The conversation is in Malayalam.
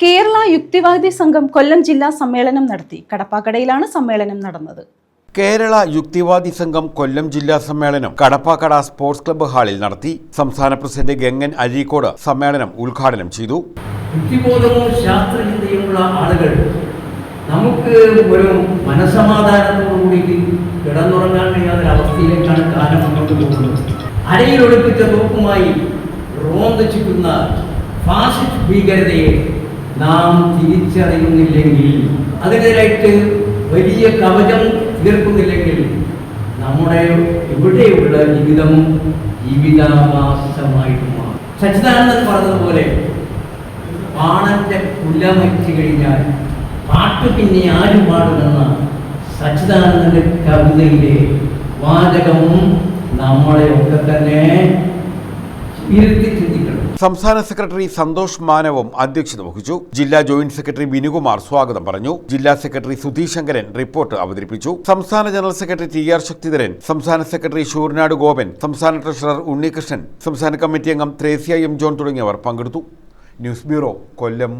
കേരള യുക്തിവാദി സംഘം കൊല്ലം ജില്ലാ സമ്മേളനം നടത്തി. കടപ്പാക്കടയിലാണ് സമ്മേളനം നടന്നത്. കേരള യുക്തിവാദി സംഘം കൊല്ലം ജില്ലാ സമ്മേളനം കടപ്പാക്കട സ്പോർട്സ് ക്ലബ്ബ് ഹാളിൽ നടത്തി. സംസ്ഥാന പ്രസിഡന്റ് ഗംഗൻ അരീക്കോട് സമ്മേളനം ഉദ്ഘാടനം ചെയ്തു. ബുദ്ധിബോധവും ശാസ്ത്രചിന്തയുമുള്ള ആളുകൾ നമുക്ക് ഒരു മനസമാധാനത്തോടുകൂടി കിടന്നുറങ്ങാൻ കഴിയാത്ത അവസ്ഥയിലേക്കാണ് കാലം മുന്നോട്ട് പോകുന്നത്. അരയിൽ ഒളിപ്പിച്ച തോക്കുമായി റോന്തിച്ചിട്ടുന്ന ഫാസിസ്റ്റ് ഭീകരതയെ നാം തിരിച്ചറിയുന്നില്ലെങ്കിൽ അതിനായിട്ട് വലിയ കവചം തീർക്കുന്നില്ലെങ്കിൽ നമ്മുടെ ഇവിടെയുള്ള ജീവിതം ജീവിതാവാസമായിട്ട് മാറും. സച്ചിദാനന്ദൻ പറഞ്ഞതുപോലെ പാണന്റെ കുലമറ്റ് കഴിഞ്ഞാൽ പാട്ട് പിന്നെ ആരും പാടുമെന്ന സച്ചിദാനന്ദന്റെ കവിതയിലെ വാചകവും നമ്മളെയൊക്കെ തന്നെ ചിന്തിക്കണം സംസ്ഥാന സെക്രട്ടറി സന്തോഷ് മാനവും അധ്യക്ഷത വഹിച്ചു. ജില്ലാ ജോയിന്റ് സെക്രട്ടറി വിനുകുമാർ സ്വാഗതം പറഞ്ഞു. ജില്ലാ സെക്രട്ടറി സുധീഷ് ശങ്കരൻ റിപ്പോർട്ട് അവതരിപ്പിച്ചു. സംസ്ഥാന general secretary T R Sakthidharan സംസ്ഥാന സെക്രട്ടറി ഷൂർനാട് ഗോപൻ സംസ്ഥാന ട്രഷറർ ഉണ്ണികൃഷ്ണൻ സംസ്ഥാന കമ്മിറ്റി അംഗം ത്രേസ്യ എം ജോൺ തുടങ്ങിയവർ പങ്കെടുത്തു. News bureau Kollam.